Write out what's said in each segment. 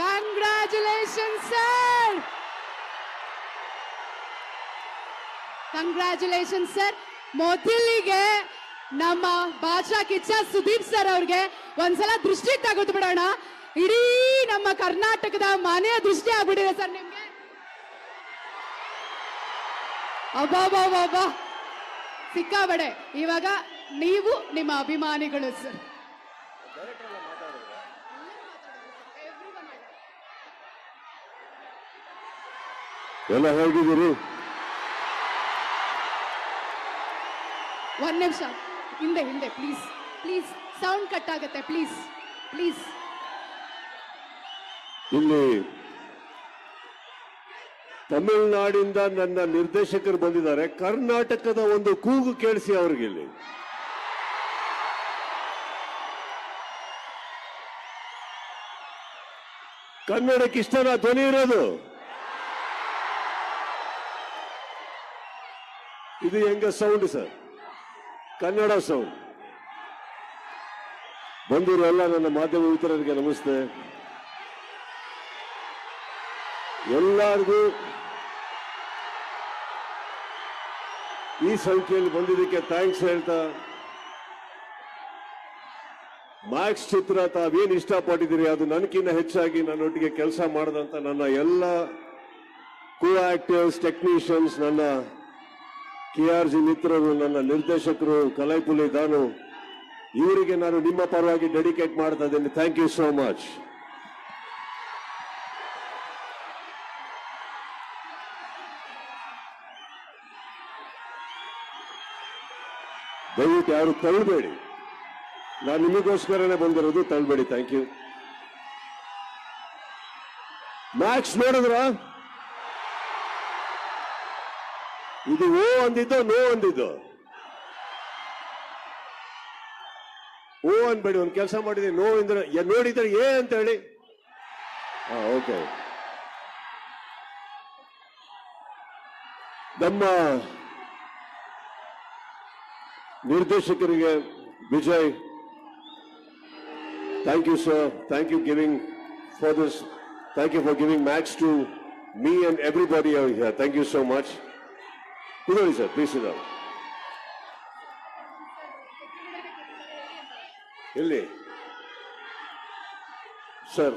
Congratulation sir congratulation sir ಮೊದಲಿಗೆ ನಮ್ಮ ಭಾಷಾ ಕಿಚ್ಚ ಸುದೀಪ್ ಸರ್ ಅವ್ರಿಗೆ ಒಂದ್ಸಲ ದೃಷ್ಟಿ ತೆಗೆದು ಬಿಡೋಣ. ಇಡೀ ನಮ್ಮ ಕರ್ನಾಟಕದ ಮನೆಯ ದೃಷ್ಟಿ ಆಗ್ಬಿಟ್ಟಿದೆ ಸರ್ ನಿಮ್ಗೆ. ಅಬ್ಬಾ ಸಿಕ್ಕಾಬಡೆ ಇವಾಗ ನೀವು ನಿಮ್ಮ ಅಭಿಮಾನಿಗಳು ಸರ್ ಎಲ್ಲ ಹೇಗಿದ್ದೀರಿ? ಒಂದ್ ನಿಮಿಷ ಹಿಂದೆ ಹಿಂದೆ ಪ್ಲೀಸ್ ಪ್ಲೀಸ್ ಸೌಂಡ್ ಕಟ್ ಆಗುತ್ತೆ ಪ್ಲೀಸ್ ಪ್ಲೀಸ್ ಇಲ್ಲಿ ತಮಿಳುನಾಡಿಂದ ನನ್ನ ನಿರ್ದೇಶಕರು ಬಂದಿದ್ದಾರೆ. ಕರ್ನಾಟಕದ ಒಂದು ಕೂಗು ಕೇಳಿಸಿ ಅವ್ರಿಗೆ ಇಲ್ಲಿ. ಕನ್ನಡಕ್ಕೆ ಇಷ್ಟನ ಧ್ವನಿ ಇರೋದು? ಇದು ಹೆಂಗ ಸೌಂಡ್ ಸರ್ ಕನ್ನಡ ಸೌಂಡ್ ಬಂದಿರೋ ಎಲ್ಲ ನನ್ನ ಮಾಧ್ಯಮ ಮಿತ್ರರಿಗೆ ನಮಸ್ತೆ. ಎಲ್ಲರಿಗೂ ಈ ಸಂಖ್ಯೆಯಲ್ಲಿ ಬಂದಿದ್ದಕ್ಕೆ ಥ್ಯಾಂಕ್ಸ್ ಹೇಳ್ತಾ ಮ್ಯಾಕ್ಸ್ ಚಿತ್ರ ತಾವೇನು ಇಷ್ಟಪಟ್ಟಿದ್ದೀರಿ? ಅದು ನನಗಿನ್ನ ಹೆಚ್ಚಾಗಿ ನನ್ನೊಟ್ಟಿಗೆ ಕೆಲಸ ಮಾಡದಂತ ನನ್ನ ಎಲ್ಲ ಕೋ ಆಕ್ಟರ್ಸ್ ಟೆಕ್ನಿಷಿಯನ್ಸ್ ನನ್ನ ಕೆ ಆರ್ ಜಿ ಮಿತ್ರರು, ನನ್ನ ನಿರ್ದೇಶಕರು ಕಲೈಪುಲಿ ದಾನು, ಇವರಿಗೆ ನಾನು ನಿಮ್ಮ ಪರವಾಗಿ ಡೆಡಿಕೇಟ್ ಮಾಡ್ತಾ ಇದ್ದೀನಿ. ಥ್ಯಾಂಕ್ ಯು ಸೋ ಮಚ್ ದಯವಿಟ್ಟು ಯಾರು ತಳ್ಳಬೇಡಿ. ನಾನು ನಿಮಗೋಸ್ಕರನೇ ಬಂದಿರೋದು ತಳ್ಳಬೇಡಿ. ಥ್ಯಾಂಕ್ ಯು ಮ್ಯಾಕ್ಸ್ ನೋಡಿದ್ರ? ಇದು ಓ ಅಂದಿದ್ದು, ನೋ ಅಂದಿದ್ದು? ಓ ಅನ್ಬೇಡಿ, ಒಂದು ಕೆಲಸ ಮಾಡಿದ್ರೆ ನೋ ಅಂದ್ರೆ ನೋಡಿದ್ರೆ ಏ ಅಂತ ಹೇಳಿ. ಓಕೆ. ನಮ್ಮ ನಿರ್ದೇಶಕರಿಗೆ Vijay thank you sir thank you giving for this thank you for giving much to me and everybody thank you so much ಕುದೋಳಿ sir please ಇದ ಎಲ್ಲಿ ಸರ್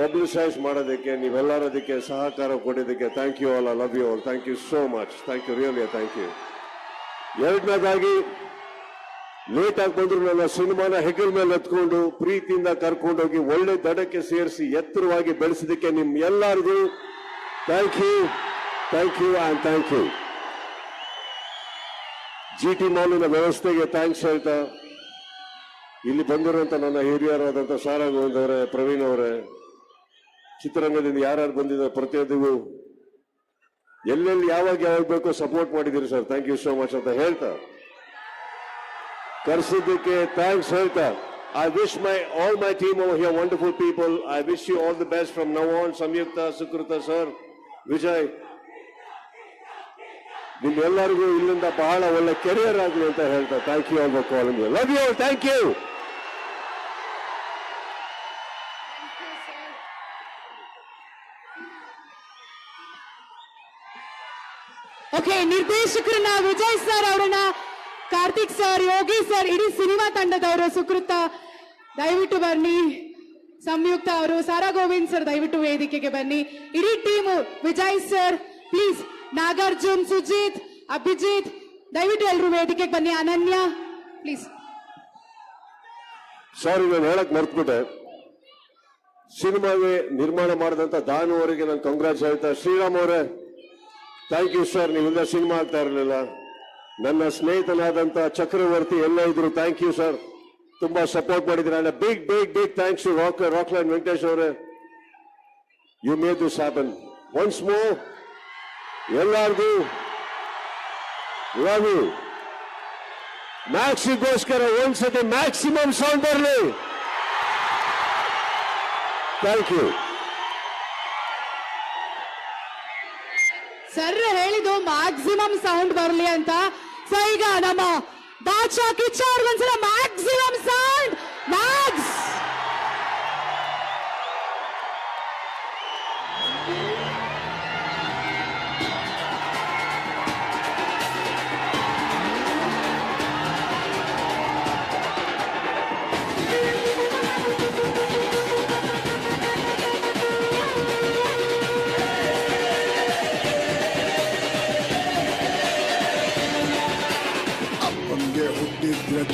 ಪಬ್ಲಿಸೈಸ್ ಮಾಡೋದಕ್ಕೆ ನೀವೆಲ್ಲರೂ ಅದಕ್ಕೆ ಸಹಕಾರ ಕೊಟ್ಟಿದ್ದಕ್ಕೆ thank you all I love you all thank you so much thank you really thank you ಎರಡನೇದಾಗಿ late ಆಗಿ ಬಂದ್ರು ನನ್ನ ಸಿನಿಮಾನ ಹೆಗಲ್ ಮೇಲೆ ಎತ್ಕೊಂಡು, ಪ್ರೀತಿಯಿಂದ ಕರ್ಕೊಂಡೋಗಿ ಒಳ್ಳೆ ದಡಕ್ಕೆ ಸೇರಿಸಿ ಎತ್ತರವಾಗಿ ಬೆಳೆಸಿದಕ್ಕೆ ನಿಮ್ ಎಲ್ಲರಿಗೂ thank you thank you and thank you G T ಮಾಲಿನ ವ್ಯವಸ್ಥೆಗೆ ಥ್ಯಾಂಕ್ಸ್ ಹೇಳ್ತಾ, ಇಲ್ಲಿ ಬಂದಿರುವಂತ ನನ್ನ ಹಿರಿಯರಾದಂಥ ಸಾರಾ ಅವರೇ, ಪ್ರವೀಣ್ ಅವರೇ ಚಿತ್ರರಂಗದಿಂದ ಯಾರ್ಯಾರು ಬಂದಿದ್ದಾರೆ ಪ್ರತಿಯೊಂದಿಗೂ. ಎಲ್ಲೆಲ್ಲಿ ಯಾವಾಗ ಯಾವಾಗ ಬೇಕೋ ಸಪೋರ್ಟ್ ಮಾಡಿದ್ದೀರಿ sir thank you so much ಅಂತ ಹೇಳ್ತಾ. ಕರೆಸಿದ್ದಕ್ಕೆ ಥ್ಯಾಂಕ್ಸ್ ಹೇಳ್ತಾ. I wish my all my team over here wonderful people I wish you all the best from now on Samyuktha Sukrutha sir Vijay ನಿಮ್ಮೆಲ್ಲರಿಗೂ ಇಲ್ಲಿಂದ ಬಹಳ ಒಳ್ಳೆ ಕೆರಿಯರ್ ಆಗಲಿ ಅಂತ ಹೇಳ್ತಾ. Thank you all for calling love you thank you okay ನಿರ್ದೇಶಕರನ್ನ Vijay sir ಅವರನ್ನ Karthik sir, Yogi sir, ಇಡೀ cinema ತಂಡದವರು, ಸುಕೃತ ದಯವಿಟ್ಟು ಬನ್ನಿ. ಸಂಯುಕ್ತ ಅವರು, ಸಾರಾ ಗೋವಿಂದ್ ಸರ್, ದಯವಿಟ್ಟು ವೇದಿಕೆಗೆ ಬನ್ನಿ. ಇಡೀ team, Vijay sir, please, Nagarjun, Sujith, Abhijith, ದಯವಿಟ್ಟು ಎಲ್ಲರೂ ವೇದಿಕೆಗೆ ಬನ್ನಿ. ಅನನ್ಯ, ಪ್ಲೀಸ್. ಸಾರಿ ನಾನು ಹೇಳಕ್ ಮರ್ತ್ಬಿಟ್ಟೆ. ಸಿನಿಮಾಗೆ ನಿರ್ಮಾಣ ಮಾಡಿದಂತ ದಾನು ಅವರಿಗೆ ನಾನು ಕಂಗ್ರಾಚ್ ಹೇಳ್ತಾ ಶ್ರೀರಾಮ್ ಅವರೇ ಥ್ಯಾಂಕ್ ಯು ಸರ್ ನೀವೆಲ್ಲ ಸಿನಿಮಾ ಆಗ್ತಾ ಇರಲಿಲ್ಲ. ನನ್ನ ಸ್ನೇಹಿತನಾದಂತ ಚಕ್ರವರ್ತಿ ಎಲ್ಲ ಇದ್ರು ಥ್ಯಾಂಕ್ ಯು ಸರ್ ತುಂಬಾ ಸಪೋರ್ಟ್ ಮಾಡಿದ್ರೆ. Big big big thanks to Rock Rockline Venkatesh ಅವರೇ. You made this happen once more ಎಲ್ಲಾರ್ಗೂ ಲವ್ ಯು ಮ್ಯಾಕ್ಸಿಗೋಸ್ಕರ ಒಂದ್ಸತಿ ಮ್ಯಾಕ್ಸಿಮಮ್ ಸೌಂಡ್ ಬರಲಿ. ಥ್ಯಾಂಕ್ ಯು ಸರ್ ಹೇಳಿದ್ದು ಮ್ಯಾಕ್ಸಿಮಮ್ ಸೌಂಡ್ ಬರಲಿ ಅಂತ. ಸೊ ಈಗ ನಮ್ಮ ಬಾಚಾ ಕಿಚ್ಚ ಅವ್ರಿಗೊಂದ್ಸಲ ಮ್ಯಾಕ್ಸಿಮಮ್ ಸೌಂಡ್